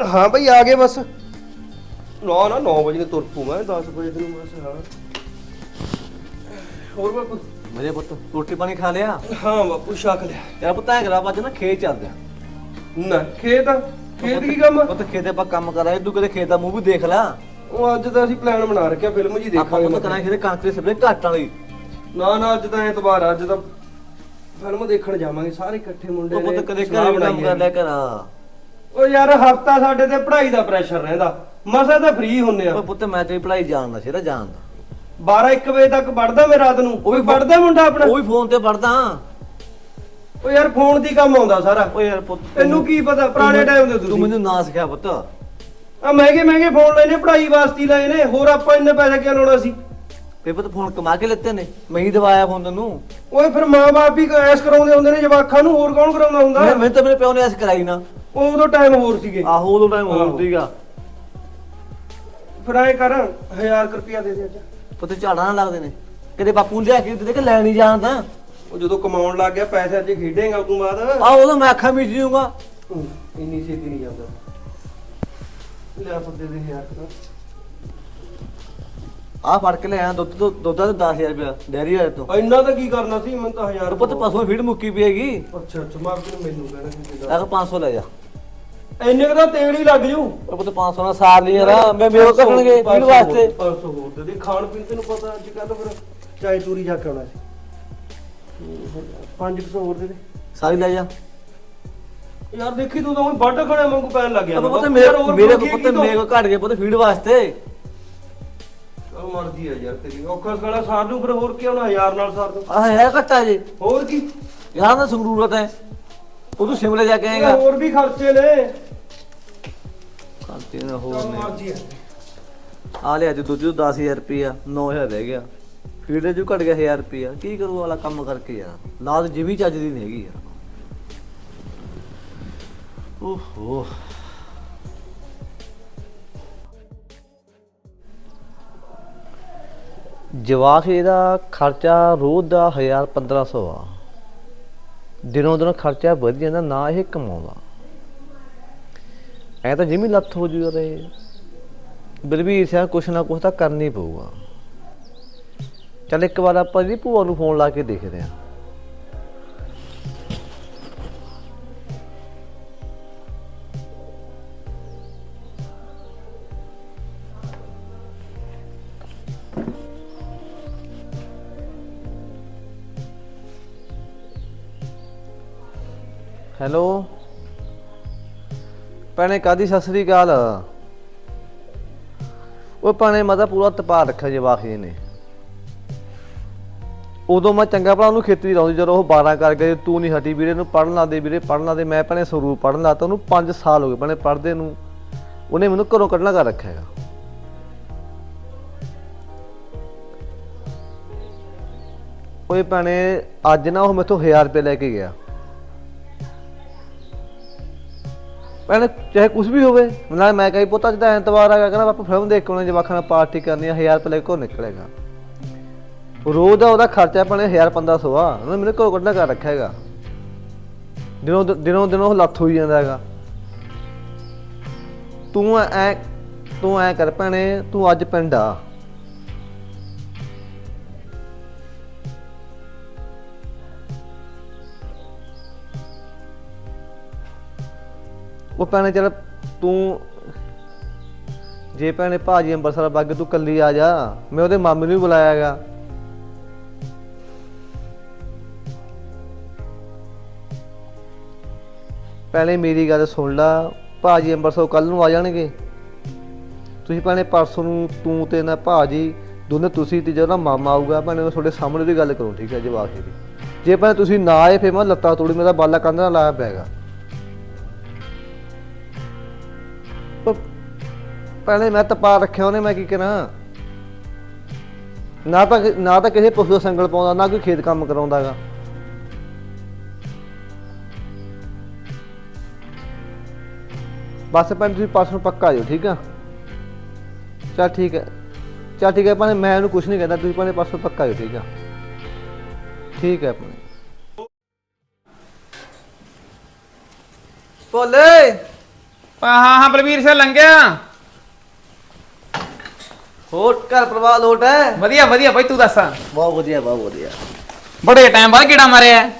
ਹਾਂ ਬਈ ਆ ਗਏ ਬਸ। ਨਾ ਨਾ 9 ਵਜੇ ਨੂੰ ਤੁਰ ਪੂ ਮੈਂ 10 ਵਜੇ ਤੈਨੂੰ ਬਸ ਹਾਂ ਹੋਰ ਬਾਪੂ? ਮੇਰੇ ਪੁੱਤ ਰੋਟੀ ਪਾਣੀ ਖਾ ਲਿਆ? ਹਾਂ ਬਾਪੂ ਛਕ ਲਿਆ। ਯਾਰ ਪੁੱਤ ਐ ਕਰਾ ਅੱਜ ਨਾ ਖੇਤ ਚੱਲਦੇ। ਆ ਨਾ ਖੇਤ? ਖੇਤ ਕੀ ਕੰਮ? ਪੁੱਤ ਖੇਤੇ ਆਪਾਂ ਕੰਮ ਕਰਾਂਗੇ ਤੂੰ ਕਦੇ ਖੇਤ ਦਾ ਮੂੰਹ ਵੀ ਦੇਖ ਲੈ। ਉਹ ਅੱਜ ਤਾਂ ਅਸੀਂ ਪਲਾਨ ਬਣਾ ਰੱਖਿਆ ਫਿਲਮ ਜੀ ਆਪਾਂ ਦੇਖਾਂਗੇ ਪੁੱਤ ਕਰਾਂਗੇ ਖੇਤੇ ਕਣਕ ਦੇ ਸਬਜ਼ੀ ਘੱਟ ਵਾਲੀ। ਨਾ ਨਾ ਅੱਜ ਤਾਂ ਐਤਵਾਰ ਆ, ਅੱਜ ਤਾਂ ਫਿਲਮ ਦੇਖਣ ਜਾਵਾਂਗੇ ਸਾਰੇ ਇਕੱਠੇ ਮੁੰਡੇ ਉਹ ਪੁੱਤ ਕਦੇ ਸਲਾਹ ਘਰ ਵੀ ਕੰਮ ਬਣਾਈ ਕਰ ਲਿਆ। ਕਰਾ। ਉਹ ਯਾਰ ਹਫਤਾ ਸਾਡੇ ਤੇ ਪੜ੍ਹਾਈ ਦਾ ਪ੍ਰੈਸ਼ਰ ਰਹਿੰਦਾ। ਮਸਾ ਤਾਂ ਫ੍ਰੀ ਹੁੰਨੇ ਆ। ਪੁੱਤ ਮੈਂ ਤੇਰੀ ਪੜ੍ਹਾਈ ਜਾਣਦਾ ਸੀ ਨਾ ਜਾਣਦਾ। 12 1 ਵਜੇ ਤੱਕ ਪੜਦਾ ਮੈਂ ਰਾਤ ਨੂੰ। ਉਹ ਵੀ ਪੜਦਾ ਮੁੰਡਾ ਆਪਣਾ? ਉਹ ਵੀ ਫੋਨ ਤੇ ਪੜਦਾ ਉਹ ਯਾਰ ਫੋਨ ਦੀ ਕੰਮ ਆਉਂਦਾ ਸਾਰਾ। ਓ ਯਾਰ ਪੁੱਤ ਤੈਨੂੰ ਕੀ ਪਤਾ ਪੁਰਾਣੇ ਟਾਈਮ ਦੇ ਤੂੰ ਤੁਸੀਂ ਮੈਨੂੰ ਨਾ ਸਿਖਾ ਪੁੱਤ। ਆ ਮਹਿੰਗੇ ਮਹਿੰਗੇ ਫੋਨ ਲਏ ਨੇ ਪੜ੍ਹਾਈ ਵਾਸਤੇ ਹੀ ਲਏ ਨੇ। ਹੋਰ ਆਪਾਂ ਇੰਨੇ ਪੈਸੇ ਕਿਉਂ ਲਾਉਣਾ ਸੀ? ਤੇ ਪੁੱਤ ਫੋਨ ਕਮਾ ਕੇ ਲੈਤੇ ਨੇ। ਮੈਂ ਹੀ ਦਵਾਇਆ ਫੋਨ ਤੈਨੂੰ। ਓਏ ਫਿਰ ਮਾਂ-ਬਾਪ ਵੀ ਐਸ ਕਰਾਉਂਦੇ ਹੁੰਦੇ ਨੇ ਜਵਾਕਾਂ ਨੂੰ ਹੋਰ ਕੌਣ ਕਰਾਉਂਦਾ ਹੁੰਦਾ? ਮੈਂ ਮੈਂ ਤਾਂ ਮੇਰੇ ਪਿਓ ਨੇ ਐਸ ਕਰਾਈ ਨਾ। ਉਹ ਉਦੋਂ ਟਾਈਮ ਹੋਰ ਸੀਗੇ। ਆਹੋ ਉਦੋਂ ਟਾਈਮ ਆਹੋ। ਹੋਰ ਸੀਗਾ। ਫਿਰ ਐ ਕਰ 1000 ਰੁਪਿਆ ਦੇ ਦੇ ਅੱਜ। ਪੁੱਤ ਝਾੜਾਂ ਨਾ ਲੱਗਦੇ ਨੇ। ਕਿਤੇ ਬਾਪੂ ਨੂੰ ਲਿਆ ਕੇ ਦੇ ਕੇ ਲੈ ਨਹੀਂ ਜਾਣਦਾ ਉਹ ਜਦੋਂ ਕਮਾਉਣ ਲੱਗ ਗਿਆ ਪੈਸੇ ਅੱਜ ਖੇਡੇਗਾ ਉਦੋਂ ਬਾਅਦ। ਆ ਉਦੋਂ ਮੈਂ ਅੱਖਾਂ ਮੀਚ ਜੂਗਾ ਹੂੰ, ਇੰਨੀ ਛੇਤੀ ਨਹੀਂ ਜਾਂਦਾ। ਲੈ ਫੱਦੇ ਦੇ 1000 ਆ ਫੜ ਕੇ ਲੈ ਆਇਆ ਦੁੱਧ ਤੋਂ ਦੁੱਧ ਦਾ 10000 ਰੁਪਇਆ ਡੈਰੀ ਵਾਲੇ ਤੋਂ। ਇੰਨਾ ਤਾਂ ਕੀ ਕਰਨਾ ਸੀ ਮੈਂ ਤਾਂ 1000 ਪੁੱਤ ਪਸੋਂ ਫੀਡ ਮੁੱਕੀ ਪਈਏਗੀ ਅੱਛਾ ਅੱਛਾ ਮੈਂ ਆਪਣੀ ਮੈਨੂੰ ਕਹਿਣਾ ਆ ਕੇ 500 ਲੈ ਜਾ। ਇੰਨੇ ਕੁ ਤਾਂ ਤੇਲ ਹੀ ਲੱਗ ਜੂ। ਉਹ ਪੁੱਤ 500 ਨਾਲ ਸਾਰ ਲਈ ਯਾਰ ਮੈਂ ਮੇਰੇ ਕਰਨਗੇ ਫੀਡ ਵਾਸਤੇ। 500 ਹੋਰ ਦੇ ਦੇ ਖਾਣ ਪੀਣ ਤੈਨੂੰ ਪਤਾ ਅੱਜ ਕੱਲ ਫਿਰ ਚਾਏ ਚੂਰੀ ਜਾ ਕੇ ਆਉਣਾ ਸੀ। 500 ਹੋਰ ਦੇ ਦੇ। ਸਾਰੀ ਲੈ ਜਾ। ਯਾਰ ਦੇਖੀ ਤੂੰ ਤਾਂ ਉਹ ਵੱਢ ਖੜੇ ਵਾਂਗੂ ਪੈਣ ਲੱਗ ਗਿਆ ਅਬ ਪੁੱਤ ਯਾਰ ਮੇਰੇ ਹੋਰ ਮੇਰੇ ਮੰਗੀ ਕੋ ਪੁੱਤ ਕੀ ਤੂੰ? ਮੇਰੇ ਕੋ ਘਟ ਗਏ ਪੁੱਤ ਫੀਡ ਵਾਸਤੇ। ਉਹ ਮਰਜ਼ੀ ਆ ਯਾਰ ਤੇਰੀ ਔਖਾ ਸਗਲਾ ਸਾਰ ਨੂੰ ਫਿਰ ਹੋਰ ਕੀ ਹੋਣਾ ਯਾਰ ਨਾਲ ਸਾਰ ਦੋ ਆ ਹੈ ਘਟਾ ਜੀ। ਹੋਰ ਕੀ? ਯਾਰ ਦਾ ਸੰਗਰੂਰਤ ਹੈ। ਉਹ ਤੂੰ ਸ਼ਿਮਲੇ ਜਾ ਕੇ ਆਏਗਾ। ਹੋਰ ਵੀ ਖਰਚੇ ਨੇ। ਖਾਤੇ ਨਾ ਹੋਰ ਨੇ ਆ। ਲਿਆ ਅੱਜ ਦੁੱਧ 10000 ਰੁਪਿਆ 9000 ਰਹਿ ਗਿਆ। ਫੀਡ ਦੇ ਜੋ ਘਟ ਗਿਆ 1000 ਰੁਪਿਆ ਕੀ ਕਰੂ ਵਾਲਾ ਕੰਮ ਕਰਕੇ ਯਾਰ? ਲਾਦ ਜਿਵੇਂ ਚੱਜ ਦੀ ਨਹੀਂ ਹੈਗੀ ਯਾਰ। ਓਹੋ। ਜਵਾਕ ਇਹਦਾ ਖਰਚਾ ਰੋਜ਼ ਦਾ 1000 1500 ਆ। ਦਿਨੋਂ ਦਿਨ ਖਰਚਾ ਵਧ ਜਾਂਦਾ ਨਾ ਇਹ ਕਮਾਉਂਦਾ। ਐ ਤਾਂ ਜਿਵੇਂ ਲੱਥ ਹੋ ਜੂਗਾ ਤੇ ਬਲਵੀਰ ਸਿੰਘ ਕੁਛ ਨਾ ਕੁਛ ਤਾਂ ਕਰਨੀ ਪਊਗਾ। ਚੱਲ ਇੱਕ ਵਾਰ ਆਪਾਂ ਜੀ ਭੂਆ ਨੂੰ ਫੋਨ ਲਾ ਕੇ ਦੇਖਦੇ ਆਂ ਹੈਲੋ? ਭੈਣੇ ਕਾਦੀ ਸਤਿ ਸ੍ਰੀ ਅਕਾਲ? ਉਹ ਭੈਣੇ, ਮੈਂ ਤਾਂ ਪੂਰਾ ਤਪਾ ਰੱਖਿਆ ਜਵਾਕ ਜੀ ਨੇ। ਉਦੋਂ ਮੈਂ ਚੰਗਾ ਭਲਾ ਉਹਨੂੰ ਖੇਤੀ ਲਾਉਂਦੀ ਜਦੋਂ ਉਹ 12 ਕਰ ਗਏ, ਤੂੰ ਨਹੀਂ ਹਟੀ ਵੀਰੇ ਨੂੰ ਪੜਨ ਲਾ ਦੇ ਵੀਰੇ ਪੜਨ ਲਾ ਦੇ, ਮੈਂ ਭੈਣੇ ਸਰੂਪ ਪੜਨ ਲਾ ਤਾ, ਉਹਨੂੰ 5 ਸਾਲ ਹੋ ਗਏ ਭੈਣੇ ਪੜਦੇ ਨੂੰ। ਉਹਨੇ ਮੈਨੂੰ ਘਰੋਂ ਕੱਢਣਾ ਕਰ ਰੱਖਿਆ ਹੈਗਾ। ਓਏ ਭੈਣੇ, ਅੱਜ ਨਾ ਉਹ ਮੈਥੋਂ 1000 ਰੁਪਏ ਲੈ ਕੇ ਗਿਆ। ਭੈਣੇ ਚਾਹੇ ਕੁਝ ਵੀ ਹੋਵੇ ਨਾ ਮੈਂ ਕਹੀ ਪੁੱਤ ਅੱਜ ਐਤਵਾਰ ਆ ਗਿਆ, ਕਹਿੰਦਾ ਬਾਪੂ ਫਿਲਮ ਦੇਖ ਕੇ ਆਉਣਾ ਜਵਾਖਾਂ ਨਾਲ ਪਾਰਟੀ ਕਰਨੀ ਆ 1000 ਰੁਪਏ ਲੈ ਕੇ ਨਿਕਲੇਗਾ। ਰੋਜ਼ ਦਾ ਉਹਦਾ ਖਰਚਾ ਭੈਣੇ 1000 1500 ਆ, ਉਹਨੇ ਮੇਰੇ ਕੋਲ ਕੱਢਣਾ ਕਰ ਰੱਖਿਆ ਹੈਗਾ। ਦਿਨੋਂ ਦ- ਦਿਨੋਂ ਦਿਨੋਂ ਉਹ ਲੱਥ ਹੋਈ ਜਾਂਦਾ ਹੈਗਾ। ਤੂੰ ਐ ਤੂੰ ਐ ਕਰ ਭੈਣੇ, ਤੂੰ ਅੱਜ ਪਿੰਡ ਆ। ਉਹ ਭੈਣੇ ਚੱਲ ਤੂੰ ਜੇ ਭੈਣੇ ਭਾਜੀ ਅੰਬਰਸਰ ਬੱਗ ਤੂੰ ਕੱਲੀ ਆ ਜਾ, ਮੈਂ ਉਹਦੇ ਮਾਮੇ ਨੂੰ ਵੀ ਬੁਲਾਇਆ ਹੈਗਾ। ਪਹਿਲੇ ਮੇਰੀ ਗੱਲ ਸੁਣ ਲਾ, ਭਾਜੀ ਅੰਬਰਸਰ ਕੱਲ ਨੂੰ ਆ ਜਾਣਗੇ। ਤੁਸੀਂ ਭੈਣੇ ਪਰਸੋਂ ਨੂੰ ਤੂੰ ਤੇ ਨਾ ਭਾਜੀ, ਦੋਨੇ ਤੁਸੀਂ ਤੇ ਜਦੋਂ ਮਾਮਾ ਆਊਗਾ, ਭੈਣੇ ਮੈਂ ਤੁਹਾਡੇ ਸਾਹਮਣੇ ਦੀ ਗੱਲ ਕਰੋ, ਠੀਕ ਹੈ, ਜਵਾਕ ਦੀ। ਜੇ ਭੈਣੇ ਤੁਸੀਂ ਨਾ ਆਏ, ਫਿਰ ਮੈਂ ਲੱਤਾਂ ਤੋੜੀ, ਮੇਰਾ ਬਾਲਾ ਕੰਧ ਨਾਲ ਲਾਇਆ ਪੈਗਾ ਪਹਿਲੇ ਮੈਂ ਤਾਂ ਪਾ ਰੱਖਿਆ ਉਹਨੇ, ਮੈਂ ਕੀ ਕਰਾਂ? ਨਾ ਤਾਂ ਨਾ ਤਾਂ ਕਿਸੇ ਪਸ਼ੂ ਦਾ ਸੰਗਲ ਪਾਉਂਦਾ, ਨਾ ਕੋਈ ਖੇਤ ਕੰਮ ਕਰਾਉਂਦਾਗਾ। ਬਸ ਭੈਣ ਤੁਸੀਂ ਪਾਸ ਨੂੰ ਪੱਕਾ ਜਾਓ ਠੀਕ ਆ? ਚਲ ਠੀਕ ਹੈ ਚਲ ਠੀਕ ਹੈ ਭਾਵੇਂ ਮੈਂ ਉਹਨੂੰ ਕੁਝ ਨਹੀਂ ਕਹਿੰਦਾ, ਤੁਸੀਂ ਭਾਵੇਂ ਪਾਸੋਂ ਪੱਕਾ ਜਾਓ ਠੀਕ ਆ? ਠੀਕ ਹੈ ਭਾਵੇਂ। ਭੋਲੇ! ਹਾਂ ਹਾਂ ਬਲਵੀਰ ਸਿੰਘ ਲੰਘਿਆ। ਹੋਰ ਘਰ ਪਰਿਵਾਰ ਲੋਟ ਹੈ? ਵਧੀਆ ਵਧੀਆ ਬਾਈ ਤੂੰ ਦੱਸ। ਬਹੁਤ ਵਧੀਆ ਬਹੁਤ ਵਧੀਆ। ਬੜੇ ਟਾਈਮ ਬਾਅਦ ਕਿਹੜਾ ਮਾਰਿਆ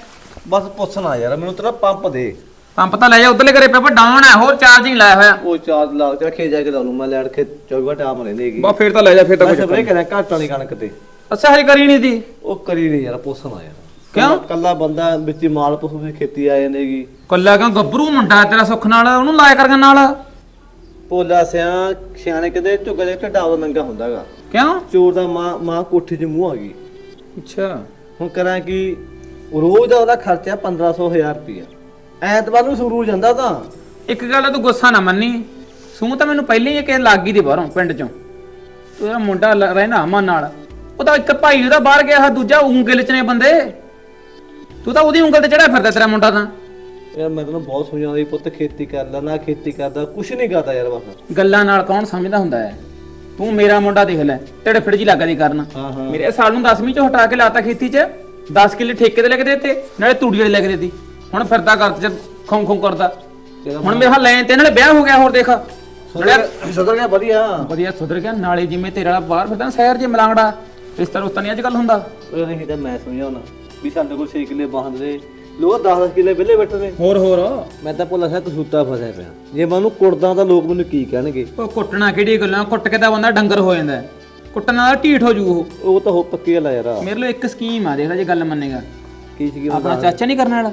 ਬਸ ਪੁੱਛਣਾ ਯਾਰ ਮੈਨੂੰ ਤੇਰਾ ਪੰਪ ਦੇ। ਪੰਪ ਤਾਂ ਲੈ ਜਾ ਉਧਰਲੇ ਘਰੇ ਪੇਪਰ ਡਾਊਨ ਹੈ ਹੋਰ ਚਾਰਜਿੰਗ ਲਾਇਆ ਹੋਇਆ। ਉਹ ਚਾਰਜ ਲਾ ਕੇ ਰੱਖੇ ਜਾ ਕੇ ਲਾ ਲੂ ਮੈਂ ਲੈਣ 24 ਘੰਟੇ ਆਮ ਰਹਿੰਦੇਗੀ ਬਾ ਫੇਰ ਤਾਂ ਲੈ ਜਾ ਫੇਰ ਤਾਂ ਕੁਝ ਸਪਰੇ ਕਰਾਂ ਘੱਟ ਵਾਲੀ ਕਣਕ ਤੇ। ਅੱਛਾ ਹਜੇ ਕਰੀ ਨਹੀਂ ਦੀ? ਉਹ ਕਰੀ ਨਹੀਂ ਯਾਰ ਪੁੱਛਣਾ ਯਾਰ। ਕਿਉਂ? ਕੱਲਾ- ਬੰਦਾ ਵਿੱਚ ਮਾਲ ਪਸ਼ੂ ਦੀ ਖੇਤੀ ਆ ਜਾਂਦੀਗੀ ਕੱਲਾ ਕਿਉਂ ਗੱਭਰੂ ਮੁੰਡਾ ਤੇਰਾ ਸੁੱਖ ਨਾਲ ਉਹਨੂੰ ਲਾਇਆ ਕਰ ਨਾਲ। ਭੋਲਾ ਸਿਆ ਸਿਆਣੇ ਕਦੇ ਝੁੱਗਾ ਦੇ ਢੱਡਾ ਉਹ ਨੰਗਾ ਹੁੰਦਾਗਾ। ਕਿਉਂ? ਚੋਰ ਦਾ ਮਾਂ ਮਾਂ ਕੋਠੀ 'ਚ ਮੂੰਹ ਆ ਗਈ। ਅੱਛਾ। ਹੁਣ ਕਰਾਂ ਕਿ ਰੋਜ਼ ਦਾ ਉਹਦਾ ਖਰਚਾ 1500 1000 ਰੁਪਇਆ ਐਤਵਾਰ ਨੂੰ ਸੂਰੂ ਜਾਂਦਾ ਤਾਂ। ਇੱਕ ਗੱਲ ਆ, ਤੂੰ ਗੁੱਸਾ ਨਾ ਮੰਨੀ। ਸੂ ਤਾਂ ਮੈਨੂੰ ਪਹਿਲਾਂ ਹੀ ਕਿ ਲੱਗ ਗਈ ਦੀ ਬਾਹਰੋਂ ਪਿੰਡ ਚੋਂ। ਤੂੰ ਇਹਦਾ ਮੁੰਡਾ ਲ- ਰਹਿਣਾ ਅਮਨ ਨਾਲ। ਉਹਦਾ ਇੱਕ ਭਾਈ ਉਹਦਾ ਬਾਹਰ ਗਿਆ ਹੈ ਦੂਜਾ ਉਂਗਲ ਚ ਨੇ ਬੰਦੇ। ਤੂੰ ਤਾਂ ਉਹਦੀ ਉਂਗਲ ਤੇ ਚੜਿਆ ਫਿਰਦਾ ਤੇਰਾ ਮੁੰਡਾ ਤਾਂ। ਯਾਰ ਮੈਂ ਤੈਨੂੰ ਬਹੁਤ ਸਮਝਾਉਂਦਾ ਪੁੱਤ ਖੇਤੀ ਕਰ ਲੈ ਨਾ ਖੇਤੀ ਕਰਦਾ ਕੁਛ ਨਹੀਂ ਕਰਦਾ ਯਾਰ ਬਸ ਗੱਲਾਂ ਨਾਲ ਕੌਣ ਸਮਝਦਾ ਹੁੰਦਾ ਹੈ? ਤੂੰ ਮੇਰਾ ਮੁੰਡਾ ਦੇਖ ਲੈ ਤੇਰੇ ਫਿੜ ਜੀ ਲੱਗਾ ਦੀ ਕਰਨ। ਹਾਂ ਹਾਂ। ਮੇਰੇ ਸਾਲ ਨੂੰ 10ਵੀਂ ਚੋਂ ਹਟਾ ਕੇ ਲਾਤਾ ਖੇਤੀ 'ਚ 10 ਕਿੱਲੇ ਠੇਕੇ ਤੇ ਲੈ ਕੇ ਦੇਤੇ ਨਾਲੇ ਤੂੜੀ ਵਾਲੇ ਲੈ ਕੇ ਦੇਤੀ। ਹੁਣ ਫਿਰਦਾ ਕਰ ਚ ਖੋਂ ਖੋਂ ਕਰਦਾ। ਹੁਣ ਮੇਰੇ ਲੈਣ ਤੇ ਨਾਲੇ ਵਿਆਹ ਹੋ ਗਿਆ ਹੋਰ ਦੇਖ। ਨਾਲੇ ਸੁਧਰ ਗਿਆ ਵਧੀਆ। ਵਧੀਆ ਸੁਧਰ ਗਿਆ ਨਾਲੇ ਜਿਵੇਂ ਤੇਰੇ ਵਾਲਾ ਬਾਹਰ ਫਿਰਦਾ ਨਾ ਸ਼ਹਿਰ 'ਚ ਮਲਾਂਗੜਾ ਇਸ ਤਰ੍ਹਾਂ ਉਸ ਨਹੀਂ ਅੱਜ ਕੱਲ ਹੁੰਦਾ। ਉਹ ਨਹੀਂ ਤਾਂ ਮੈਂ ਸਮਝਾਉਣਾ ਵੀ ਸਾਡੇ ਕੋਲ 6 ਕਿੱਲੇ ਬਾਹਰ ਦੇ। ਲੋਕ 10 ਕਿੱਲੇ ਵਿਹਲੇ ਬੈਠੇ ਨੇ। ਹੋਰ ਹੋਰ। ਮੈਂ ਤਾਂ ਭੁੱਲਾ ਸਾ ਕਸੂਤਾ ਫਸਿਆ ਪਿਆ। ਜੇ ਮੈਂ ਉਹਨੂੰ ਕੁੱਟਦਾ ਤਾਂ ਲੋਕ ਮੈਨੂੰ ਕੀ ਕਹਿਣਗੇ? ਉਹ ਕੁੱਟਣਾ ਕਿਹੜੀ ਗੱਲਾਂ? ਕੁੱਟ ਕੇ ਤਾਂ ਬੰਦਾ ਡੰਗਰ ਹੋ ਜਾਂਦਾ। ਹੈ। ਕੁੱਟਣ ਨਾਲ ਢੀਠ ਹੋ ਜੂ ਉਹ। ਉਹ ਤਾਂ ਹੋ ਪੱਕੀ ਗੱਲ ਆ ਯਾਰ। ਮੇਰੇ ਲਈ ਇੱਕ ਸਕੀਮ ਆ ਦੇਖ ਲੈ ਜੇ ਗੱਲ ਮੰਨੇਗਾ। ਕੀ ਸੀਗੀ ਆਪਣਾ ਚਾਚਾ ਨਹੀਂ ਕਰਨ ਵਾਲਾ?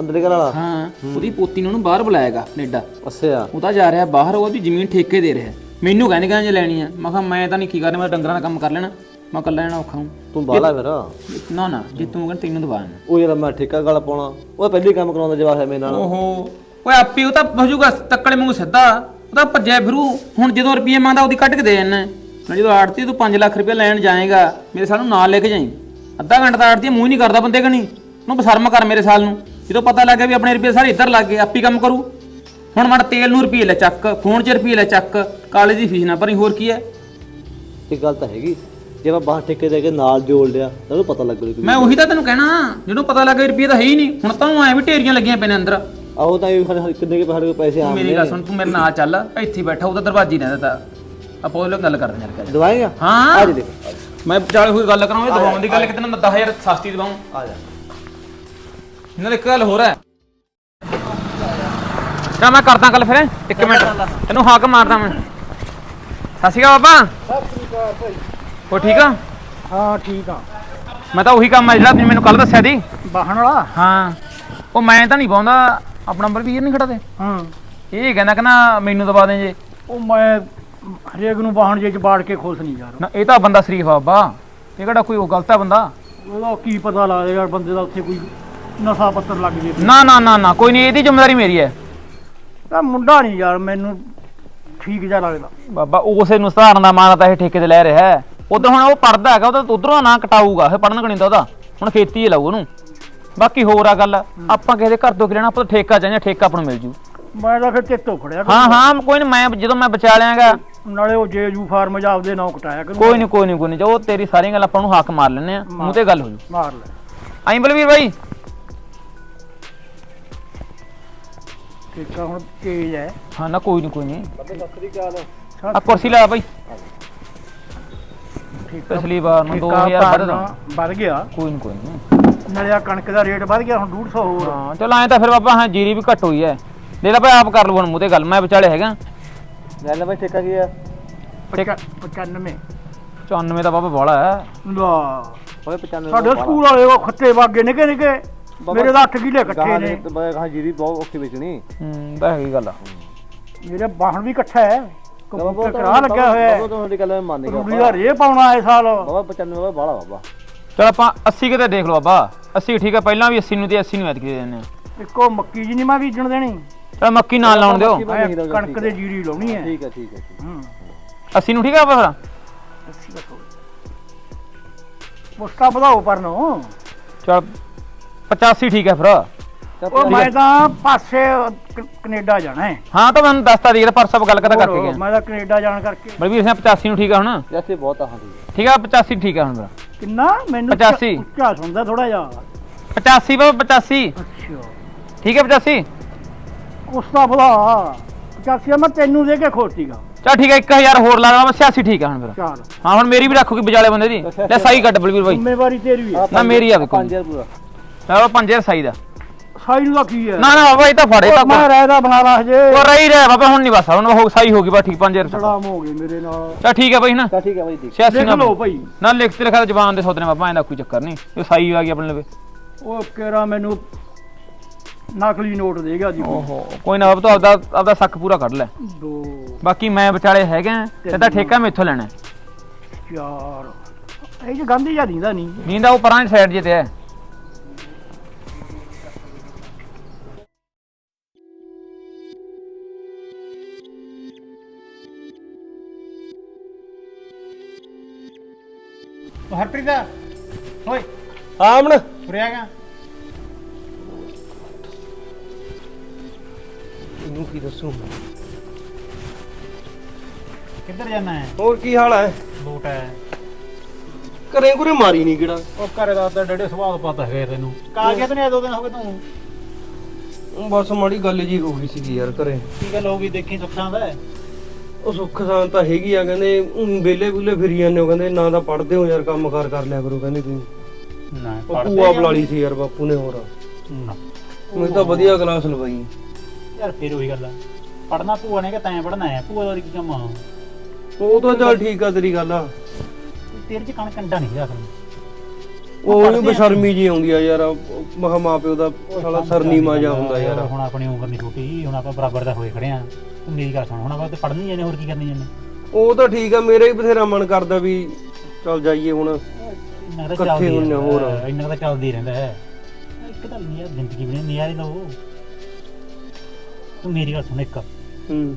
ਅੰਦਰ ਘਰ ਵਾਲਾ? ਹਾਂ ਉਹਦੀ ਪੋਤੀ ਨੂੰ ਉਹਨੂੰ ਬਾਹਰ ਬੁਲਾਏਗਾ ਕੈਨੇਡਾ ਅੱਛਾ। ਉਹ ਤਾਂ ਜਾ ਰਿਹਾ ਬਾਹਰ ਉਹਦੀ ਜ਼ਮੀਨ ਠੇਕੇ ਦੇ ਰਿਹਾ। ਮੈਨੂੰ ਕਹਿੰਦੇ ਕਹਿੰਦੇ ਜੇ ਲੈਣੀ ਆ। ਮੈਂ ਕਿਹਾ ਮੈਂ ਤਾਂ ਨਹੀਂ ਕੀ ਕਰਨਾ ਮੈਂ ਡੰਗਰਾਂ ਦਾ ਕੰਮ ਕਰ ਲੈਣਾ। ਮੈਂ ਕੱਲਾ ਲੈਣਾ ਔਖਾ ਹੂੰ ਤੂੰ ਬਾਲਾ ਫਿਰ। ਨਾ ਨਾ ਜੇ ਤੂੰ ਕਹਿੰਦਾ ਤੈਨੂੰ ਦਵਾ ਦੇਣਾ ਉਹ ਯਾਰ ਮੈਂ ਠੇਕਾ ਗਾਲ ਪਾਉਣਾ ਉਹ ਪਹਿਲੀ ਕੰਮ ਕਰਾਉਂਦਾ ਜਵਾਬ ਹੈ ਮੇਰੇ ਨਾਲ। ਓਹੋ ਓਏ ਆਪੀ ਉਹ ਤਾਂ ਭਜੂਗਾ ਤੱਕੜੇ ਵਾਂਗੂ ਸਿੱਧਾ। ਉਹ ਤਾਂ ਭੱਜਿਆ ਫਿਰੂ। ਹੁਣ ਜਦੋਂ ਰੁਪਏ ਮੰਗਦਾ ਉਹਦੀ ਕੱਢ ਕੇ ਦੇ ਜਾਂਦਾ ਮੈਂ ਜਦੋਂ ਆੜਤੀ ਤੂੰ 5 ਲੱਖ ਰੁਪਏ ਲੈਣ ਜਾਏਗਾ ਮੇਰੇ ਸਾਲ ਨੂੰ ਨਾਲ ਲੈ ਕੇ ਜਾਈਂ। ਅੱਧਾ ਘੰਟਾ ਤਾਂ ਆੜਤੀ ਮੂੰਹ ਨਹੀਂ ਕਰਦਾ ਬੰਦੇ ਕਣੀ। ਉਹਨੂੰ ਬਸਰਮ ਕਰ ਮੇਰੇ ਸਾਲ ਨੂੰ। ਜਦੋਂ ਪਤਾ ਲੱਗ ਗਿਆ ਵੀ ਆਪਣੇ ਰੁਪਏ ਸਾਰੇ ਇੱਧਰ ਲੱਗ ਗਏ ਆਪੀ ਕੰਮ ਕਰੂ। ਹੁਣ ਮੜ ਤੇਲ ਨੂੰ ਰੁਪਏ ਲੈ ਚੱਕ ਫੋਨ 'ਚ ਰੁਪਏ ਲੈ ਚੱਕ। ਕਾਲਜ ਦੀ ਫੀਸ ਨਾ ਭਰੀ ਹੋਰ ਕੀ ਹੈ? ਇਹ ਗੱਲ ਤਾਂ ਹੈਗੀ। ਜੇ ਮੈਂ ਬਾਹਰ ਠੇਕੇ ਦੇ ਕੇ ਨਾਲ ਜੋੜ ਲਿਆ ਤਾਂ ਉਹਨੂੰ ਪਤਾ ਲੱਗ ਜੂ। ਮੈਂ ਉਹੀ ਤਾਂ ਤੈਨੂੰ ਕਹਿਣਾ ਜਦੋਂ ਪਤਾ ਲੱਗ ਗਿਆ ਰੁਪਏ ਤਾਂ ਹੈ ਹੀ ਨਹੀਂ ਹੁਣ ਤਾਂ ਐ ਵੀ ਢੇਰੀਆਂ ਲੱਗੀਆਂ ਪਈਆਂ ਨੇ ਅੰਦਰ। ਆਹੋ ਤਾਂ ਇਹ ਸਾਡੇ ਕਿੰਨੇ ਕੇ ਕੋਲ ਪੈਸੇ ਆਉਂਦੇ ਮੇਰੀ ਗੱਲ ਸੁਣ ਤੂੰ ਮੇਰੇ ਨਾਲ ਚੱਲ ਇੱਥੇ ਬੈਠਾ ਉਹਦਾ ਦਰਵਾਜ਼ੇ ਰਹਿੰਦਾ ਤਾਂ ਆਪਾਂ ਉਹਦੇ ਨਾਲ ਗੱਲ ਕਰਦੇ ਹਾਂ ਯਾਰ। ਦਵਾਏਗਾ? ਹਾਂ। ਆ ਜੀ ਦੇ। ਮੈਂ ਵਿਚਾਲੇ ਹੋਈ ਗੱਲ ਕਰਾਂ ਇਹ ਦਵਾਉਣ ਦੀ ਗੱਲ ਕਿਤੇ ਨਾ 10000 ਸਸਤੀ ਦਵਾਉਂ। ਆ ਜਾ। ਇਹਨਾਂ ਇੱਕ ਗੱਲ ਹੋਰ ਹੈ। ਤਾਂ ਮੈਂ ਕਰਦਾ ਗੱਲ ਫਿਰ ਇੱਕ ਮਿੰਟ। ਤੈਨੂੰ ਹਾਕ ਮਾਰਦਾ ਮੈਂ। ਸਤਿ ਸ਼੍ਰੀ ਅਕਾਲ ਬਾਬਾ। ਹੋ ਠੀਕ ਆ? ਹਾਂ ਠੀਕ ਆ। ਮੈਂ ਤਾਂ ਉਹੀ ਕੰਮ ਆ ਜਿਹੜਾ ਤੁਸੀਂ ਮੈਨੂੰ ਕੱਲ ਦੱਸਿਆ ਸੀ। ਬਾਹਣ ਵਾਲਾ? ਹਾਂ। ਉਹ ਮੈਂ ਤਾਂ ਨਹੀਂ ਪਾਉਂਦਾ ਆਪਣਾ ਨੰਬਰ ਵੀਰ ਨਹੀਂ ਖੜਾ ਤੇ। ਹਾਂ। ਇਹ ਕਹਿੰਦਾ ਕਹਿੰਦਾ ਮੈਨੂੰ ਦਵਾ ਦੇ ਜੇ। ਉਹ ਮੈਂ ਹਰੇਕ ਨੂੰ ਬਾਹਣ ਜੇ ਚ ਬਾੜ ਕੇ ਖੁਸ਼ ਨਹੀਂ ਯਾਰ। ਨਾ ਇਹ ਤਾਂ ਬੰਦਾ ਸ਼ਰੀਫ ਆ ਬਾਬਾ। ਇਹ ਕਿਹੜਾ ਕੋਈ ਉਹ ਗਲਤ ਆ ਬੰਦਾ? ਉਹਦਾ ਕੀ ਪਤਾ ਲੱਗਦਾ ਯਾਰ ਬੰਦੇ ਦਾ ਉੱਥੇ ਕੋਈ ਨਸ਼ਾ ਪੱਤਰ ਲੱਗ ਜੇ। ਨਾ ਨਾ ਨਾ ਨਾ ਕੋਈ ਨਹੀਂ ਇਹਦੀ ਜ਼ਿੰਮੇਵਾਰੀ ਮੇਰੀ ਹੈ। ਤਾਂ ਮੁੰਡਾ ਨਹੀਂ ਯਾਰ ਮੈਨੂੰ ਠੀਕ ਜਿਹਾ ਲੱਗਦਾ। ਬਾਬਾ ਉਸੇ ਨੂੰ ਸੁਧਾਰਨ ਦਾ ਮਾਨ ਤਾਂ ਇਹ ਠੇਕੇ ਤੇ ਲੈ ਰਿਹਾ ਹੈ। ਉਧਰ ਹੁਣ ਉਹ ਪੜਦਾ ਹੈਗਾ ਉਹਦਾ ਉਧਰੋਂ ਨਾ ਕਟਾਊਗਾ ਇਹ ਪੜਨ ਕਣੀ ਦਾ ਉਹਦਾ। ਹੁਣ ਖੇਤੀ ਹੀ ਲਾਊ ਉਹਨੂੰ। ਬਾਕੀ ਹੋਰ ਆ ਗੱਲ ਆਪਾਂ ਕਿਸੇ ਦੇ ਘਰ ਤੋਂ ਕਿ ਲੈਣਾ ਆਪਾਂ ਤਾਂ ਠੇਕਾ ਚਾਹੀਦਾ ਠੇਕਾ ਆਪਾਂ ਨੂੰ ਮਿਲ ਜੂ। ਮੈਂ ਤਾਂ ਫਿਰ ਚੇਤੋਂ ਫੜਿਆ ਹਾਂ ਹਾਂ ਕੋਈ ਨਹੀਂ ਮੈਂ ਜਦੋਂ ਮੈਂ ਬਚਾ ਲਿਆਂਗਾ। ਨਾਲੇ ਉਹ ਜੇਜੂ ਫਾਰਮ ਜਾ ਆਪਦੇ ਨਾਂ ਕਟਾਇਆ ਕਰੂ ਕੋਈ ਨਹੀਂ ਕੋਈ ਨਹੀਂ ਕੋਈ ਨਹੀਂ ਉਹ ਤੇਰੀ ਸਾਰੀਆਂ ਗੱਲਾਂ ਆਪਾਂ ਨੂੰ ਹੱਕ ਮਾਰ ਲੈਣੇ ਆ ਮੂੰਹ ਤੇ ਗੱਲ ਹੋ ਜੂ। ਮਾਰ ਲੈ। ਆਈ ਬਲਵੀਰ ਬਾਈ। ਠੀਕ ਹੁਣ ਤੇਜ ਹੈ। ਹਾਂ ਨਾ ਕੋਈ ਨਹੀਂ ਕੋਈ ਨਹੀਂ ਸਤਿ ਸ੍ਰੀ ਅਕਾਲ। ਆ ਕੁਰਸੀ ਲਾ ਬਾਈ। ਪਿਛਲੀ ਵਾਰ ਨੂੰ ਠੇਕਾ 2000 ਵੱਧ ਗਿਆ। ਕੋਈ ਨਹੀਂ ਕੋਈ ਨਹੀਂ ਨਾਲੇ ਆ ਕਣਕ ਦਾ ਰੇਟ ਵੱਧ ਗਿਆ ਹੁਣ 150 ਹੋਰ। ਹਾਂ ਚਲ ਐਂ ਤਾਂ ਫਿਰ ਬਾਬਾ ਹਾਂ ਜੀਰੀ ਵੀ ਘੱਟ ਹੋਈ ਐ। ਲੈ ਲੈ ਭਾਈ ਆਪ ਕਰ ਲੂ ਹੁਣ ਮੂੰਹ ਤੇ ਗੱਲ ਮੈਂ ਵਿਚਾਲੇ ਹੈਗਾ। ਲੈ ਲੈ ਬਾਈ ਠੇਕਾ ਕੀ ਆ? 95 94 ਦਾ ਬਾਬਾ ਬੋਲਾ ਹੈ ਲਾ ਓਏ 95 ਸਾਡੇ ਸਕੂਲ ਵਾਲੇ। ਉਹ ਖੱਤੇ ਵਾਗੇ ਨਿਕੇ ਨਿਕੇ। ਮੇਰੇ ਦਾ 8 ਕਿਲੇ ਇਕੱਠੇ ਨੇ। ਮੈਂ ਕਹਾ ਜੀਰੀ ਬਹੁਤ ਔਖੀ ਵੇਚਣੀ। ਹੂੰ ਤਾਂ ਹੈਗੀ ਗੱਲ ਮੇਰੇ ਬਾਹਣ ਵੀ ਇਕੱਠਾ ਹੈ ਕੰਪਿਊਟਰ ਕਰਾ ਲੱਗਿਆ ਹੋਇਆ ਬਾਬਾ ਹੈ ਤੁਹਾਡੀ ਗੱਲ ਮੈਂ ਮੰਨ ਗਿਆ ਰੂੜੀ ਦਾ ਰੇ ਪਾਉਣਾ ਇਹ ਸਾਲ। ਬਾਬਾ 95 ਬਾਬਾ ਬਾਲਾ ਬਾਬਾ। ਚਲ ਆਪਾਂ 80 ਕਿਤੇ ਦੇਖ ਲਓ ਬਾਬਾ। 80 ਠੀਕ ਹੈ ਪਹਿਲਾਂ ਵੀ 80 ਨੂੰ ਤੇ 80 ਨੂੰ ਐਤਕੀ ਦੇ ਦਿੰਦੇ ਆ। ਇੱਕੋ ਮੱਕੀ ਜੀ ਨਹੀਂ ਮੈਂ ਬੀਜਣ ਦੇਣੀ। ਚਲ ਮੱਕੀ ਨਾਲ ਲਾਉਣ ਦਿਓ। ਕਣਕ ਦੇ। ਜੀਰੀ ਲਾਉਣੀ ਹੈ। ਠੀਕ ਹੈ ਠੀਕ ਹੈ ਹੂੰ। 80 ਨੂੰ ਠੀਕ ਹੈ ਬਾਬਾ ਮੁਸਤਾ ਵਧਾਓ ਪਰ ਨੂੰ ਚਲ 85 ਠੀਕ ਹੈ ਫਿਰ। ਉਹ ਮੈਂ ਤਾਂ ਪਾਸੇ ਕ- ਕੈਨੇਡਾ ਜਾਣਾ ਹੈ। ਹਾਂ ਤਾਂ ਮੈਨੂੰ ਦੱਸਤਾ ਦੀ ਪਰ ਸਭ ਗੱਲ ਕਦਾ ਕਰਕੇ ਹੋਰ, ਗਿਆ। ਮੈਂ ਤਾਂ ਕੈਨੇਡਾ ਜਾਣ ਕਰਕੇ। ਬਲਵੀਰ ਸਿੰਘ 85 ਨੂੰ ਠੀਕ ਹੈ ਹੁਣ? ਜੈਸੇ ਬਹੁਤ ਆ ਹਾਂ ਠੀਕ ਹੈ 85 ਠੀਕ ਹੈ ਹੁਣ ਫਿਰ। ਕਿੰਨਾ? ਮੈਨੂੰ 85 ਉੱਚਾ ਸੁਣਦਾ ਥੋੜਾ ਜਿਹਾ। 85 ਬਾਬਾ 85 ਅੱਛਾ। ਠੀਕ ਹੈ 85 ਕੁਛ ਤਾਂ ਵਧਾ 85 ਮੈਂ ਤੈਨੂੰ ਦੇ ਕੇ ਖੋਟੀਗਾ ਚਲ ਠੀਕ ਹੈ 1000 ਹੋਰ ਲਾ ਮੈਂ 86 ਠੀਕ ਹੈ ਹੁਣ ਫਿਰ। ਚੱਲ। ਹਾਂ ਹੁਣ ਮੇਰੀ ਵੀ ਰੱਖੋਗੀ ਵਿਚਾਲੇ ਬੰਦੇ ਦੀ। ਲੈ ਸਾਈ ਕੱਟ ਬਲਵੀਰ ਬਾਈ। ਜ਼ਿੰਮੇਵਾਰੀ ਤੇਰੀ ਵੀ ਹੈ ਨਾ ਮੇਰੀ ਆ ਵੇਖੋ। 5000 ਪੂਰਾ। ਲੈ ਉਹ 5000 ਸਾਈ ਦਾ। ਸਾਈ ਨੂੰ ਦਾ ਕੀ ਹੈ? ਨਾ ਨਾ ਬਾਬਾ ਇਹ ਤਾਂ ਫੜੇ ਤਾਂ ਮੈਂ ਰਹਿਦਾ ਬਣਾ ਲਾ ਹਜੇ। ਉਹ ਰਹੀ ਰਿਹਾ ਬਾਬਾ ਹੁਣ ਨਹੀਂ ਬਸ ਹੁਣ ਹੋ ਸਾਈ ਹੋ ਗਈ ਬਾ ਠੀਕ 5000 ਸੜਾਮ ਹੋ ਗਈ ਮੇਰੇ ਨਾਲ। ਚਲ ਠੀਕ ਹੈ ਬਾਈ ਨਾ? ਤਾਂ ਠੀਕ ਹੈ ਬਾਈ ਦੇਖ। 86 ਦੇਖ ਨਾ ਲਓ ਭਾਈ। ਨਾ ਲਿਖ ਤੇ ਲਿਖਾ ਤਾਂ ਜ਼ਬਾਨ ਦੇ ਸੌਦੇ ਨੇ ਬਾਬਾ ਇਹਦਾ ਕੋਈ ਚੱਕਰ ਨਹੀਂ। ਇਹ ਸਾਈ ਆ ਗਈ ਆਪਣੇ ਲਵੇ। ਉਹ ਕਿਹੜਾ ਮੈਨੂੰ ਨਕਲੀ ਨੋਟ ਦੇਗਾ ਜੀ ਓਹੋ ਕੋਈ ਨਾ ਬਾਬਾ ਤੂੰ ਆਪਦਾ ਆਪਦਾ ਸੱਕ ਪੂਰਾ ਕੱਢ ਲੈ। ਦੋ। ਬਾਕੀ ਮੈਂ ਵਿਚਾਲੇ ਹੈਗਾ ਤੇ ਤਾਂ ਠੇਕਾ ਮੈਥੋਂ ਲੈਣਾ। ਚਾਰ। ਇਹ ਜੇ ਗਾਂਧੀ ਜਾਂ ਨਹੀਂ ਨੀਂਦ ਆ ਉਹ ਪਰਾਂ ਸਾਈਡ ਜੇ ਤੇ ਹੈ। ਹਰਪ੍ਰੀਤ ਓਏ ਆਮਣ ਉਰਿਆ ਗਾ ਇਹਨੂੰ ਕੀ ਦੱਸੂ? ਕਿੱਧਰ ਜਾਣਾ ਹੈ? ਹੋਰ ਕੀ ਹਾਲ ਹੈ? ਬੂਟ ਹੈ। ਘਰੇ ਘੁਰੇ ਮਾਰੀ ਨਹੀਂ ਕਿਹੜਾ। ਉਹ ਘਰੇ ਦਾ ਤਾਂ ਡੇਡੇ ਸੁਭਾਅ ਦਾ ਪਤਾ ਹੈ ਤੈਨੂੰ। ਕਾ ਗਿਆ ਤੈਨੂੰ ਦੋ ਦਿਨ ਹੋ ਗਏ ਤੂੰ? ਬਸ ਮਾੜੀ ਗੱਲ ਜੀ ਹੋ ਗਈ ਸੀਗੀ ਯਾਰ ਘਰੇ। ਕੀ ਗੱਲ ਹੋ ਗਈ? ਦੇਖੀ ਸੁੱਖਾਂ ਦਾ ਉਹ ਸੁੱਖ ਸਾਂ ਤਾਂ ਹੈਗੀ ਆ ਕਹਿੰਦੇ ਵੇਲੇ ਬੁਲੇ ਫਿਰੀ ਜਾਂਦੇ ਹੋ ਕਹਿੰਦੇ ਨਾ ਤਾਂ ਪੜਦੇ ਹੋ ਯਾਰ ਕੰਮ ਕਾਰ ਕਰ ਲਿਆ ਕਰੋ ਕਹਿੰਦੇ ਤੁਸੀਂ ਨਾ ਉਹ ਭੂਆ ਬੁਲਾ ਲਈ ਸੀ ਯਾਰ ਬਾਪੂ ਨੇ ਹੋਰ। ਮੈਨੂੰ ਤਾਂ ਵਧੀਆ ਕਲਾਸ ਲਵਾਈ। ਯਾਰ ਫੇਰ ਉਹੀ ਗੱਲ ਆ। ਪੜਨਾ ਭੂਆ ਨੇ ਕਿ ਤੈਂ ਪੜਨਾ ਹੈ ਭੂਆ ਦਾ ਕੀ ਕੰਮ ਆ ਉਹ? ਤਾਂ ਚੱਲ ਠੀਕ ਆ ਤੇਰੀ ਗੱਲ ਆ। ਤੇਰੇ ਚ ਕਣ ਕੰਡਾ ਨਹੀਂ ਰੱਖਣਾ ਉਹ ਨੂੰ ਬਸ਼ਰਮੀ ਜੀ ਆਉਂਦੀ ਆ ਯਾਰ ਮਹਾ ਮਾਪਿਓ ਦਾ ਸਾਲਾ ਸਰਨੀਮਾ ਜਾ ਹੁੰਦਾ ਯਾਰ। ਹੁਣ ਆਪਣੀ ਉਮਰ ਨਹੀਂ ਛੋਟੀ ਹੁਣ ਆਪਾਂ ਬਰਾਬਰ ਦਾ ਹੋਏ ਖੜੇ ਆ। ਤੂੰ ਮੇਰੀ ਗੱਲ ਸੁਣ ਹੁਣ ਆਪਾਂ ਤੇ ਪੜਨੀ ਜਾਂਦੇ ਹੋਰ ਕੀ ਕਰਨੀ ਜਾਂਦੇ? ਉਹ ਤਾਂ ਠੀਕ ਆ ਮੇਰਾ ਹੀ ਬਥੇਰਾ ਮਨ ਕਰਦਾ ਵੀ ਚੱਲ ਜਾਈਏ ਹੁਣ। ਤਾਂ ਇਕੱਠੇ ਚੱਲਦੀ ਹੁੰਦੇ ਹੋਰ। ਇੰਨਾ ਤਾਂ ਚੱਲਦੀ ਰਹਿੰਦਾ ਹੈ। ਇੱਕ ਤਾਂ ਨਿਆ ਜ਼ਿੰਦਗੀ ਵੀ ਨਿਆਰੇ ਉਹ। ਤੂੰ ਮੇਰੀ ਗੱਲ ਸੁਣ ਇੱਕ। ਹੂੰ।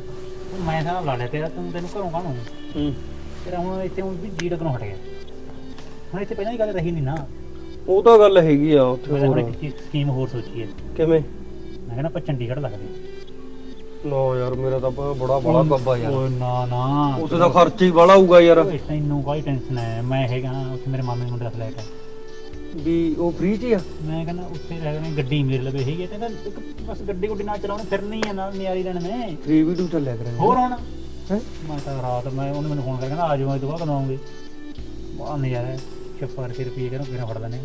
ਮੈਂ ਸਾਹ ਲਾ ਲਿਆ ਤੇਰਾ ਤੂੰ ਤੈਨੂੰ ਘਰੋਂ ਕਾਹਨੂੰ? ਹੂੰ। ਤੇਰਾ ਹੁਣ ਇੱਥੇ ਹੁਣ ਵੀ ਜੀੜ ਤੋਂ ਹਟ ਗਿਆ ਹੁਣ ਇੱਥੇ ਪਹਿਲਾਂ ਹੀ ਗੱਲ ਰਹੀ ਨਹੀਂ ਨਾ। ਉਹ ਤਾਂ ਗੱਲ ਹੈਗੀ ਆ ਉੱਥੇ ਮੈਂ ਹੁਣ ਹੋਰ ਇੱਕ ਸਕੀਮ ਹੋਰ ਸੋਚੀ ਹੈ। ਕਿਵੇਂ? ਮੈਂ ਕਹਿੰਦਾ ਆਪਾਂ ਚੰਡੀਗੜ੍ਹ ਲੱਗਦੇ ਹਾਂ। ਨਾ ਯਾਰ ਮੇਰਾ ਤਾਂ ਬ- ਬੜਾ ਬੜਾ ਗੱਬਾ ਯਾਰ। ਓਏ ਨਾ ਨਾ। ਉੱਥੇ ਦਾ ਖਰਚ ਹੀ ਬੜਾ ਹੋਊਗਾ ਯਾਰ। ਓਏ ਤੈਨੂੰ ਕੋਈ ਟੈਨਸ਼ਨ ਹੈ। ਮੈਂ ਹੈਗਾ ਉੱਥੇ ਮੇਰੇ ਮਾਮੇ ਦੇ ਮੁੰਡੇ ਦਾ ਫਲੈਟ ਹੈ। ਵੀ ਉਹ ਫ੍ਰੀ ਚ ਹੀ ਆ? ਮੈਂ ਕਹਿੰਦਾ ਉੱਥੇ ਰਹਿ ਗਏ ਗੱਡੀ ਮੇਰੇ ਲਵੇ ਹੈਗੀ ਹੈ। ਤੇ ਕਹਿੰਦਾ ਇੱਕ ਬਸ ਗੱਡੀ ਗੁੱਡੀ ਨਾਲ ਚਲਾਉਣੀ ਫਿਰਨੀ ਹੈ ਨਾਲ ਨਿਆਰੀ ਦੇਣ ਨੇ ਫ੍ਰੀ ਵੀ ਤੂੰ ਚੱਲਿਆ ਕਰਾਂਗੇ। ਹੋਰ ਹੁਣ? ਹੈਂ? ਮੈਂ ਤਾਂ ਰਾਤ ਮੈਂ ਉਹਨੇ ਮੈਨੂੰ ਫੋਨ ਕਰਕੇ ਕਹਿੰਦਾ ਆ ਜਾਓ ਅੱਜ ਤੋਂ ਬਾਅਦ ਕਦੋਂ ਆਉਂਗੇ ਬਾਹ ਨਜ਼ਾਰਾ ਚੁੱਪ ਕਰਕੇ ਰੁਪਏ ਕਹਿੰਦਾ ਕਿਹਨਾਂ ਫੜ ਲੈਣੇ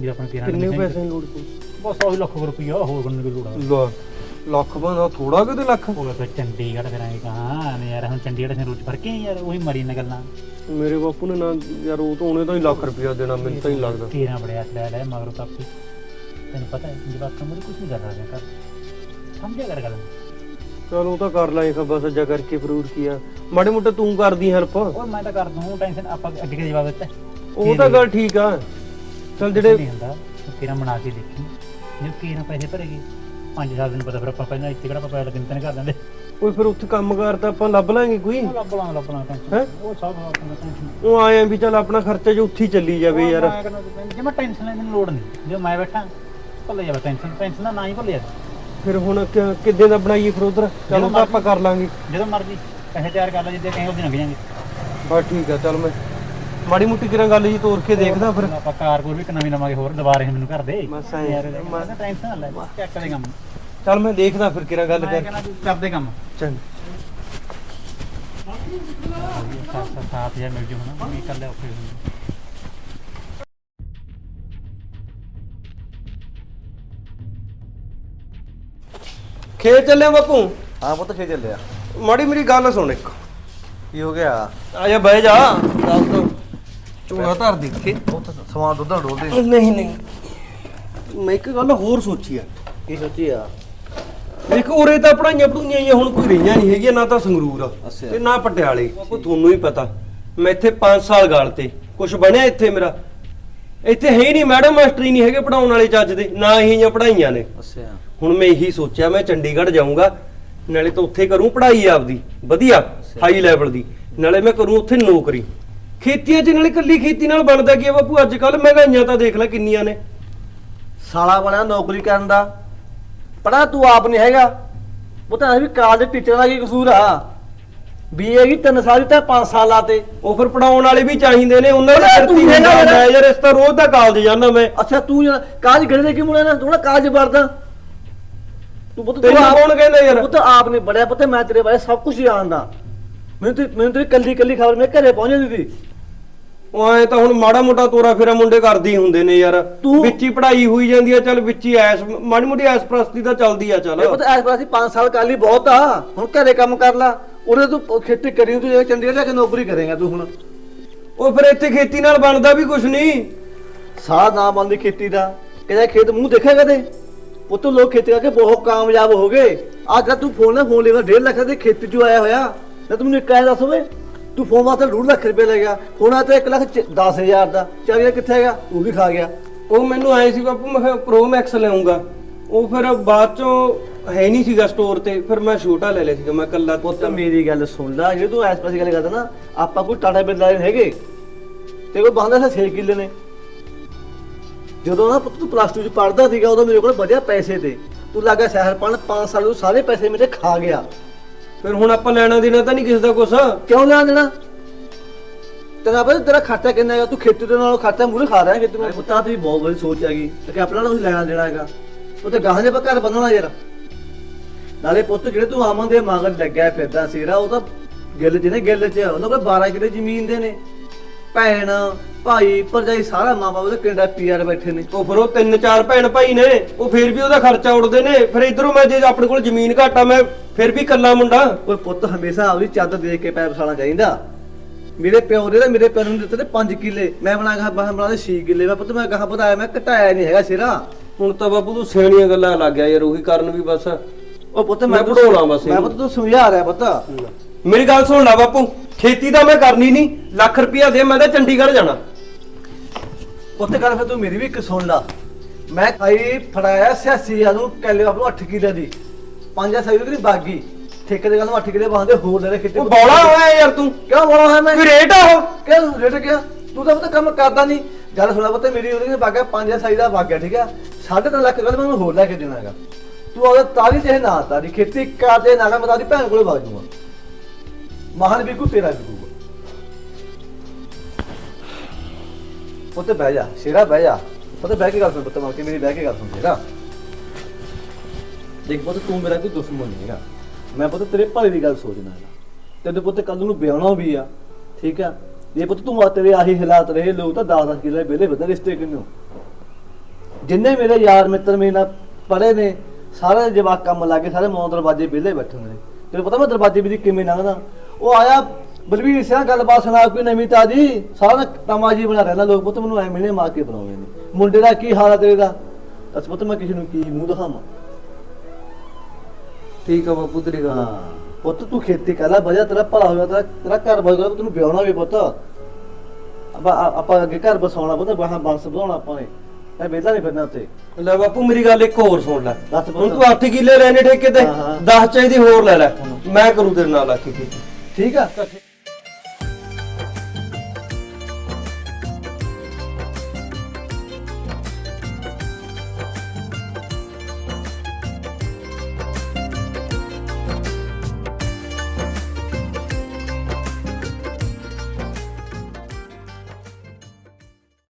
ਵੀ ਆਪਣੇ ਕਿਹਨਾਂ ਕਿੰਨੇ ਕੁ ਪੈਸੇ ਦੀ ਲੋੜ ਪਈ ਬਸ ਉਹ ਲੱਖ ਰੁਪਈਆ ਹੋਰ ਕਰਨ ਦੀ ਲੋੜ ਲਾ ਲੱਖ ਬੰਦਾ ਥੋੜਾ ਕਿਤੇ ਲੱਖ। ਉਹ ਫਿਰ ਚੰਡੀਗੜ੍ਹ ਫਿਰ ਕਹਾਂ ਯਾਰ ਹੁਣ ਚੰਡੀਗੜ੍ਹ ਸੇ ਰੋਜ਼ ਕੇ ਆਏ ਯਾਰ ਉਹੀ ਮਰੀ ਨਾ ਗੱਲਾਂ। ਮੇਰੇ ਬਾਪੂ ਨੇ ਨਾ ਯਾਰ ਉਹ ਤਾਂ ਉਹਨੇ ਤਾਂ ਹੀ ਲੱਖ ਰੁਪਇਆ ਦੇਣਾ ਮੈਨੂੰ ਤਾਂ ਹੀ ਲੱਗਦਾ। ਕੀਰਾਂ ਬੜਿਆ ਲੈ ਲੈ ਮਗਰੋਂ ਕਾਪੀ ਤੈਨੂੰ ਪਤਾ ਹੈ ਜਵਾਕਾਂ ਮੁਰੇ ਕੁਝ ਨਹੀਂ ਕਰ ਰਹੇ ਕਰ ਸਮਝਿਆ ਕਰ ਗੱਲ। ਚਲ ਉਹ ਤਾਂ ਕਰ ਲਾਂਗੇ ਖੱਬਾ ਸੱਜਾ ਕਰਕੇ ਫਰੂਟ ਕੀ ਆ। ਮਾੜੇ ਮੋਟੇ ਤੂੰ ਕਰਦੀ ਹੈਲਪ। ਓਏ ਮੈਂ ਤਾਂ ਕਰ ਦੂੰ ਟੈਨਸ਼ਨ ਆਪਾਂ ਅੱਗੇ ਕੇ ਜਵਾਬ ਦਿੱਤਾ। ਉਹ ਤਾਂ ਗੱਲ ਠੀਕ ਆ। ਚਲ ਜਿਹੜੇ ਨਹੀਂ ਹੁੰਦਾ ਕੀਰਾਂ ਬਣਾ ਕੇ ਦੇਖੀ। ਜੇ ਕੀਰਾਂ ਪੈਸੇ ਭਰੇਗੀ 5 ਸਾਲ ਦਿਨ ਪਤਾ ਫਿਰ ਆਪਾਂ ਪਹਿਲਾਂ ਇੱਥੇ ਕਿਹੜਾ ਪੈਸੇ ਲੱਗਣ ਕਰ ਦਿੰਦੇ। ਕੋਈ ਫਿਰ ਉੱਥੇ ਕੰਮ ਕਾਰ ਤਾਂ ਆਪਾਂ ਲੱਭ ਲਾਂਗੇ ਕੋਈ। ਉਹ ਲੱਭ ਲਾਂ ਲੱਭ ਲਾਂ ਹੈਂ? ਉਹ ਸਭ ਆਪਣਾ ਟੈਨਸ਼ਨ ਉਹ ਆਏ ਵੀ ਚੱਲ ਆਪਣਾ ਖਰਚਾ ਜੋ ਉੱਥੇ ਚੱਲੀ ਜਾਵੇ ਯਾਰ। ਜੇ ਮੈਂ ਟੈਨਸ਼ਨ ਲੈਣ ਦੀ ਲੋੜ ਨਹੀਂ ਜੇ ਮੈਂ ਬੈਠਾ ਭੁੱਲ ਜਾਵੇ ਟੈਨਸ਼ਨ ਟੈਨਸ਼ਨ ਨਾ ਹੀ ਭੁੱਲ ਜਾ ਫਿਰ ਹੁਣ ਕਿੱਦਾਂ ਦਾ ਬਣਾਈਏ ਫਿਰ ਉਧਰ? ਚਲ ਉਹ ਤਾਂ ਆਪਾਂ ਕਰ ਲਾਂਗੇ। ਜਦੋਂ ਮਰਜ਼ੀ ਪੈਸੇ ਤਿਆਰ ਕਰ ਲੈ ਜਿੱਦੇ ਕਹੀਂ ਉਹਦੇ ਲੰਘ ਜਾਣਗੇ ਬਸ ਠੀਕ ਆ ਚਲ ਮੈਂ ਮਾੜੀ ਮੁੱਟੀ ਕਿਰਾਂ ਗੱਲ ਜੀ ਤੋਰ ਕੇ ਦੇਖਦਾ ਫਿਰ। ਆਪਾਂ ਕਾਰ ਕੋਲ ਵੀ ਇੱਕ ਨਵੀਂ ਲਵਾਂਗੇ ਹੋਰ ਦੁਬਾਰੇ ਮੈਨੂੰ ਕਰ ਦੇ। ਬਸ ਐਂ। ਯਾਰ ਮੈਂ ਟੈਨਸ਼ਨ ਨਾ ਲੈ ਚੱਕ ਦੇ ਕੰਮ। ਚਲ ਮੈਂ ਦੇਖਦਾ ਫਿਰ ਕਿਰਾਂ ਗੱਲ ਕਰ। ਕਹਿੰਦਾ ਤੂੰ ਕਰ ਦੇ ਕੰਮ। ਚੰਗਾ। ਸਾਥ ਸਾਥ ਸਾਥ ਜਾਂ ਮਿਲ ਜੂ ਹਨਾ ਮੈਂ ਕਰ ਲਿਆ ਔਖੇ ਹੁੰਦੇ ਖੇਤ ਚੱਲੇ ਬਾਪੂ? ਹਾਂ ਪੁੱਤ ਖੇ ਚੱਲਿਆ। ਮਾੜੀ ਮੇਰੀ ਗੱਲ ਸੁਣ ਇੱਕ। ਕੀ ਹੋ ਗਿਆ? ਆ ਜਾ ਬਹਿ ਜਾ। ਦੱਸ ਦੋ ਚੂੜਾ ਧਰ ਦੇਖੇ। ਸਮਾਨ ਦੁੱਧ ਨਾਲ ਡੋਲਦੇ ਨਹੀਂ ਨਹੀਂ। ਮੈਂ ਇੱਕ ਗੱਲ ਹੋਰ ਸੋਚੀ ਆ। ਕੀ ਸੋਚੀ ਆ? ਇੱਕ ਉਰੇ ਤਾਂ ਪੜਾਈਆਂ ਪੜੂਈਆਂ ਹੀ ਆ, ਹੁਣ ਕੋਈ ਰਹੀਆਂ ਨਹੀਂ ਹੈਗੀਆਂ ਨਾ ਤਾਂ ਸੰਗਰੂਰ। ਤੇ ਨਾ ਪਟਿਆਲੇ। ਬਾਪੂ ਤੁਹਾਨੂੰ ਹੀ ਪਤਾ। ਮੈਂ ਇੱਥੇ 5 ਸਾਲ ਗਾਲ ਤੇ। ਕੁਝ ਬਣਿਆ ਇੱਥੇ ਮੇਰਾ? ਇੱਥੇ ਹੈ ਹੀ ਨਹੀਂ ਮੈਡਮ ਮਾਸਟਰ ਹੀ ਨਹੀਂ ਹੈਗੇ ਪੜਾਉਣ ਵਾਲੇ ਚੱਜ ਦੇ। ਨਾ ਹੀ ਜਾਂ ਪੜਾਈਆਂ ਨੇ। ਅੱਛਾ। ਹੁਣ ਮੈਂ ਇਹੀ ਸੋਚਿਆ ਮੈਂ ਚੰਡੀਗੜ੍ਹ ਜਾਊਂਗਾ। ਨਾਲੇ ਤਾਂ ਉੱਥੇ ਕਰੂੰ ਪੜ੍ਹਾਈ ਆਪਦੀ। ਵਧੀਆ ਹਾਈ ਲੈਵਲ ਦੀ। ਨਾਲੇ ਮੈਂ ਕਰੂੰ ਉੱਥੇ ਨੌਕਰੀ। ਖੇਤੀਆਂ 'ਚ ਨਾਲੇ ਕੱਲੀ ਖੇਤੀ ਨਾਲ ਬਣਦਾ ਕੀ ਆ ਬਾਪੂ? ਅੱਜ ਕੱਲ ਮਹਿੰਗਾਈਆਂ ਤਾਂ ਦੇਖ ਲੈ ਕਿੰਨੀਆਂ ਨੇ। ਸਾਲਾ ਬਣਿਆ ਨੌਕਰੀ ਕਰਨ ਦਾ। ਪੜਾ ਤੂੰ ਆਪ ਨਹੀਂ ਹੈਗਾ। ਉਹ ਤਾਂ ਵੀ ਕਾਲਜ ਟੀਚਰ ਦਾ ਕੀ ਕਸੂਰ ਆ? ਬੀਏ ਕੀ 3 ਸਾਲ ਤਾਂ 5 ਸਾਲ ਲਾਤੇ। ਉਹ ਫਿਰ ਪੜਾਉਣ ਵਾਲੇ ਵੀ ਚਾਹੀਦੇ ਨੇ ਉਹਨਾਂ ਦੀ ਤੂੰ ਨਹੀਂ ਹੈਗਾ ਜਾਂਦਾ ਯਾਰ। ਇਸ ਤਾਂ ਰੋਜ਼ ਦਾ ਕਾਲਜ ਜਾਂਦਾ ਮੈਂ। ਅੱਛਾ ਤੂੰ ਕਾਜ ਗੜੇ ਦੇ ਕੀ ਮੁੜਿਆ ਨਾ ਤੂੰ ਨਾ ਕਾਜ ਵਰਦਾ ਤੂੰ ਪੁੱਤ ਤੈਨੂੰ ਆਪ- ਕੌਣ ਕਹਿੰਦਾ ਯਾਰ? ਪੁੱਤ ਆਪ ਨੇ ਬੜਿਆ ਪੁੱਤ ਮੈਂ ਤੇਰੇ ਬਾਰੇ ਸਭ ਕੁਝ ਜਾਣਦਾ। ਮੈਨੂੰ ਤੇ ਮੈਨੂੰ ਤੇ ਕੱਲੀ ਕੱਲੀ ਖਬਰ ਮੇਰੇ ਘਰੇ ਪਹੁੰਚ ਜਾਂਦੀ ਸੀ। ਉਹ ਐ ਤਾਂ ਹੁਣ ਮਾੜਾ ਮੋਟਾ ਤੋਰਾ ਫੇਰਾ ਮੁੰਡੇ ਕਰਦੇ ਹੀ ਹੁੰਦੇ ਨੇ ਯਾਰ। ਤੂੰ- ਵਿੱਚ ਹੀ ਪੜ੍ਹਾਈ ਹੋਈ ਜਾਂਦੀ ਆ ਚੱਲ ਵਿੱਚ ਹੀ ਐਸ ਮਾੜੀ ਮੋਟੀ ਐਸ ਪ੍ਰਸਤੀ ਤਾਂ ਚੱਲਦੀ ਆ ਚੱਲ। ਪੁੱਤ ਐਸ ਪਾਸੇ 5 ਸਾਲ ਕਰ ਲਈ ਬਹੁਤ ਆ। ਹੁਣ ਘਰੇ ਕੰਮ ਕਰ ਲੈ। ਉਹਦੇ ਤੂੰ ਖੇਤੀ ਕਰੀ ਤੂੰ ਜੇ ਚੰਡੀਗੜ੍ਹ ਜਾ ਕੇ ਨੌਕਰੀ ਕਰੇਗਾ ਤੂੰ ਹੁਣ। ਉਹ ਫਿਰ ਇੱਥੇ ਖੇਤੀ ਨਾਲ ਬਣਦਾ ਵੀ ਕੁਛ ਨਹੀਂ ਸਾਹ ਨਾ ਬੰਦੀ ਖੇਤੀ ਦਾ। ਕਿਹਦਾ ਖੇਤ ਮੂੰਹ ਦੇਖਿਆ ਕਦੇ? ਪੁੱਤ ਲੋਕ ਖੇਤੀ ਕਰਕੇ ਬਹੁਤ ਕਾਮਯਾਬ ਹੋ ਗਏ। ਅੱਜ ਤੂੰ ਫੋਨ ਨਾਲ ਫੋਨ ਲੈਵਾ 1.5 ਲੱਖ ਦੇ ਖੇਤੀ ਚੋਂ ਆਇਆ ਹੋਇਆ। ਨਾ ਤੂੰ ਮੈਨੂੰ ਇੱਕ ਆਇਆ ਦੱਸ ਓਏ। ਤੂੰ ਫੋਨ ਵਾਸਤੇ 2 ਲੱਖ ਰੁਪਏ ਲੈ ਗਿਆ। ਹੁਣ ਆ ਤੇ 1 ਲੱਖ 10000 ਦਾ। ਚੱਲ ਯਾਰ ਕਿੱਥੇ ਹੈਗਾ? ਉਹ ਵੀ ਖਾ ਗਿਆ। ਉਹ ਮੈਨੂੰ ਆਏ ਸੀ ਬਾਪੂ ਮੈਂ ਕਿਹਾ ਪ੍ਰੋ ਮੈਕਸ ਲਿਆਉਂਗਾ। ਉਹ ਫਿਰ ਬਾਅਦ ਚੋਂ ਹੈ ਨਹੀਂ ਸੀਗਾ ਸਟੋਰ ਤੇ। ਫਿਰ ਮੈਂ ਛੋਟਾ ਲੈ ਲਿਆ ਸੀਗਾ ਮੈਂ ਕੱਲਾ ਪੁੱਤ ਮੇਰੀ ਗੱਲ ਸੁਣ ਲੈ। ਜੇ ਤੂੰ ਐਸ ਪਾਸੇ ਗੱਲ ਕਰਦਾ ਨਾ ਆਪਾਂ ਕੋਈ ਟਾਟਾ ਬਿਰਲਾ ਦੇ ਹੈਗੇ। ਤੇ ਕੋਈ ਬੰਦਾ ਸੀ 6 ਕਿੱਲੇ ਨੇ। ਜਦੋਂ ਨਾ ਪੁੱਤ ਤੂੰ ਪਲੱਸ 2 ਚ ਪੜਦਾ ਸੀਗਾ ਉਦੋਂ ਮੇਰੇ ਕੋਲ ਵਧੀਆ ਪੈਸੇ ਤੇ। ਤੂੰ ਲੱਗਾ ਸ਼ਹਿਰ ਪੜਨ 5 ਸਾਲ ਨੂੰ ਸਾਰੇ ਪੈਸੇ ਮੇਰੇ ਖਾ ਗਿਆ। ਫਿਰ ਹੁਣ ਆਪਾਂ ਲੈਣਾ ਦੇਣਾ ਤਾਂ ਨਹੀਂ ਕਿਸੇ ਦਾ ਕੁਛ। ਕਿਉਂ ਲੈਣ ਦੇਣਾ? ਤੇਰਾ ਬਈ ਤੇਰਾ ਖਰਚਾ ਕਿੰਨਾ ਹੈਗਾ? ਤੂੰ ਖੇਤੀ ਦੇ ਨਾਲ ਖਰਚਾ ਮੂਰੇ ਖਾ ਰਿਹਾ ਖੇਤੀ ਨੂੰ ਪੁੱਤਾ ਤੇਰੀ ਬਹੁਤ ਬੜੀ ਸੋਚ ਹੈਗੀ। ਤੇ ਕਿ ਆਪਣਾ ਨੂੰ ਲੈਣਾ ਦੇਣਾ ਹੈਗਾ। ਉਹ ਤੇ ਗਾਹਾਂ ਦੇ ਘਰ ਬੰਨਣਾ ਯਾਰ। ਨਾਲੇ ਪੁੱਤ ਜਿਹੜੇ ਤੂੰ ਆਮਨ ਦੇ ਮਗਰ ਲੱਗਿਆ ਫਿਰਦਾ ਸੀਰਾ ਉਹ ਤਾਂ ਗਿੱਲ ਜਿਹਨੇ ਗਿੱਲ ਚ ਉਹਨਾਂ ਕੋਲ 12 ਕਿੱਲੇ ਜ਼ਮੀਨ ਦੇ ਨੇ। ਭੈਣ ਭਾਈ ਭਰਜਾਈ ਸਾਰਾ ਮਾਂ ਬਾਪ ਉਹਦੇ ਕੈਨੇਡਾ ਪੀਆਰ ਬੈਠੇ ਨੇ। ਉਹ ਫਿਰ ਉਹ ਤਿੰਨ ਚਾਰ ਭੈਣ ਭਾਈ ਨੇ ਉਹ ਫਿਰ ਵੀ ਉਹਦਾ ਖਰਚਾ ਉੜਦੇ ਨੇ। ਫਿਰ ਇਧਰੋਂ ਮੈਂ ਜੇ ਆਪਣੇ ਕੋਲ ਜ਼ਮੀਨ ਘਾਟਾ ਮੈਂ ਫਿਰ ਵੀ ਕੱਲਾ ਮੁੰਡਾ। ਕੋਈ ਪੁੱਤ ਹਮੇਸ਼ਾ ਆਪਦੀ ਚਾਦਰ ਦੇਖ ਕੇ ਪੈਰ ਫਸਾਣਾ ਚਾਹੀਦਾ। ਮੇਰੇ ਪਿਓ ਦੇ ਤਾਂ ਮੇਰੇ ਪਿਓ ਨੂੰ ਦਿੱਤੇ ਨੇ 5 ਕਿੱਲੇ। ਮੈਂ ਬਣਾ ਕੇ ਬਾਹਰ ਬਣਾ ਦੇ 6 ਕਿੱਲੇ। ਮੈਂ ਪੁੱਤ ਮੈਂ ਕਹਾ ਬਤਾਇਆ ਮੈਂ ਘਟਾਇਆ ਨਹੀਂ ਹੈਗਾ ਸਿਰਾ। ਹੁਣ ਤਾਂ ਬਾਪੂ ਤੂੰ ਸਿਆਣੀਆਂ ਗੱਲਾਂ ਲੱਗ ਗਿਆ ਯਾਰ ਉਹੀ ਕਰਨ ਵੀ ਬਸ। ਉਹ ਪੁੱਤ ਮੈਂ ਮੈਂ ਪੜ੍ਹਾਉਣਾ ਬਸ ਮੈਂ ਇਹਨੂੰ। ਪੁੱਤ ਤੂੰ ਸਮਝਾ ਰਿਹਾ ਪੁੱਤ। ਮੇਰੀ ਗੱਲ ਸੁਣ ਲੈ ਬਾਪੂ ਖੇਤੀ ਤਾਂ ਮੈਂ ਕਰਨੀ ਨਹੀਂ ਲੱਖ ਰੁਪਇਆ ਦੇ ਮੈਂ ਤਾਂ ਚੰਡੀਗੜ੍ਹ ਜਾਣਾ। ਪੁੱਤ ਕਰ ਫਿਰ ਤੂੰ ਮੇਰੀ ਵੀ ਇੱਕ ਸੁਣ ਲਾ। ਮੈਂ ਖਾਈ ਫੜਾਇਆ 86 ਨੂੰ ਕੱਲੇ ਆਪ ਨੂੰ 8 ਕਿੱਲੇ ਦੀ। ਪੰਜ ਸਾਈ ਦੀ ਬਾਗੀ। ਠੇਕੇ ਦੇ ਗੱਲ ਨੂੰ 8 ਕਿੱਲੇ ਬਾਂਦੇ ਹੋਰ ਲੈ ਲੈ ਖੇਤੀ ਉਹ ਬੌਲਾ ਹੋਇਆ ਯਾਰ ਤੂੰ। ਕਿਉਂ ਬੋਲਾ ਹੈ ਮੈਂ? ਕੋਈ ਰੇਟ ਆ ਉਹ? ਕਿਉਂ ਰੇਟ ਗਿਆ ਤੂੰ ਤਾਂ ਪਤਾ ਕੰਮ ਕਰਦਾ ਨਹੀਂ। ਗੱਲ ਸੁਣਾ ਪਤਾ ਮੇਰੀ ਉਹਦੇ ਨੇ ਬਾਗਾ 5 ਸਾਈ ਦਾ ਬਾਗਾ ਠੀਕ ਆ? 3.5 ਲੱਖ ਗੱਲ ਮੈਂ ਉਹਨੂੰ ਹੋਰ ਲੈ ਕੇ ਦੇਣਾ ਹੈਗਾ। ਤੂੰ ਉਹਦਾ ਤਾਰੀ ਚਾਹੇ ਨਾ ਤਾਰੀ ਖੇਤੀ ਕਰਦੇ ਨਾ ਮੈਂ ਤਾਰੀ ਭੈਣ ਕੋਲੇ ਵਗ ਜਾਊਗਾ। ਮਹਾਨ ਬਿਕੂ ਤੇਰਾ ਬਿਕੂਗਾ ਉੱਤੇ ਬਹਿ ਜਾ, ਸ਼ੇਰਾ ਬਹਿ ਜਾ। ਉੱਤੇ ਬਹਿ ਕੇ ਗੱਲ ਸੁਣ, ਪੁੱਤ ਮਾਰ ਕੇ ਮੇਰੀ ਬਹਿ ਕੇ ਗੱਲ ਸੁਣ ਸ਼ੇਰਾ ਦੇਖ ਪੁੱਤ, ਤੂੰ ਮੇਰਾ ਕੋਈ ਦੁਸ਼ਮਣ ਨਹੀਂ ਹੈਗਾ। ਮੈਂ ਪੁੱਤ ਤੇਰੇ ਭਲੇ ਦੀ ਗੱਲ ਸੋਚਦਾ ਹੈਗਾ। ਤੈਨੂੰ ਪੁੱਤ ਕੱਲ ਨੂੰ ਵਿਆਹਣਾ ਵੀ ਆ, ਠੀਕ ਆ ਜੇ ਪੁੱਤ ਤੂੰ ਆ ਤੇਰੇ ਆਹੀ ਹਾਲਾਤ ਰਹੇ, ਲੋਕ ਤਾਂ 10 10 ਕਿਲੇ ਵਿਹਲੇ ਵਧੇ ਰਿਸ਼ਤੇ ਕਿੰਨੂੰ ਜਿੰਨੇ ਮੇਰੇ ਯਾਰ ਮਿੱਤਰ ਮੇਰੇ ਨਾਲ ਪੜ੍ਹੇ ਨੇ, ਸਾਰੇ ਜਵਾਕ ਕੰਮ ਲੱਗੇ ਸਾਰੇ ਮੌਂ ਦਰਵਾਜ਼ੇ ਵਿਹਲੇ ਬੈਠੇ ਹੁੰਦੇ ਨੇ। ਤੈਨੂੰ ਪਤਾ ਮੈਂ ਦਰਵਾਜ਼ੇ ਵੀ ਕਿਵੇਂ ਲੰਘਦਾ? ਉਹ ਆਇਆ ਬਲਵੀਰ ਸਿੰਘ ਗੱਲਬਾਤ ਸੁਣਾ ਕੋਈ ਨਵੀਂ ਤਾਜੀ ਸਾਰਾ ਤਮਾਜੀ ਬਣਾ ਰਹਿੰਦਾ ਲੋਕ ਪੁੱਤ ਮੈਨੂੰ ਐ ਮਿਹਨੇ ਮਾਰ ਕੇ ਬਣਾਉਂਦੇ ਨੇ। ਮੁੰਡੇ ਦਾ ਕੀ ਹਾਲ ਆ ਤੇਰੇ ਦਾ? ਅਸ ਪੁੱਤ ਮੈਂ ਕਿਸੇ ਨੂੰ ਕੀ ਮੂੰਹ ਦਿਖਾਵਾਂ? ਠੀਕ ਆ ਬਾਪੂ ਤੇਰੀ ਗੱਲ। ਹਾਂ। ਪੁੱਤ ਤੂੰ ਖੇਤੀ ਕਰ ਲੈ ਵਜਾ ਤੇਰਾ ਭਲਾ ਹੋਇਆ ਤੇਰਾ ਤੇਰਾ ਘਰ ਬਸਦਾ ਤੈਨੂੰ ਵਿਆਹਣਾ ਵੀ ਪੁੱਤ। ਆਪਾਂ ਆਪਾਂ ਅੱਗੇ ਘਰ ਬਸਾਉਣਾ ਪੁੱਤ ਬਾਹਾਂ ਬੰਸ ਵਧਾਉਣਾ ਆਪਾਂ ਨੇ। ਇਹ ਵਿਹਲਾ ਨਹੀਂ ਫਿਰਨਾ ਉੱਤੇ ਲੈ ਬਾਪੂ ਮੇਰੀ ਗੱਲ ਇੱਕ ਹੋਰ ਸੁਣ ਲੈ। ਹੁਣ ਤੂੰ 8 ਕਿੱਲੇ ਲੈਣੇ ਠੇਕੇ ਤੇ ਹਾਂ, ਹਾਂ। 10 ਚਾਹੀਦੀ ਹੋਰ ਲੈ ਲੈ। ਮੈਂ ਕਰੂ ਤੇਰੇ ਨਾਲ ਆ ਕੇ ਖੇਤੀ ਠੀਕ ਆ?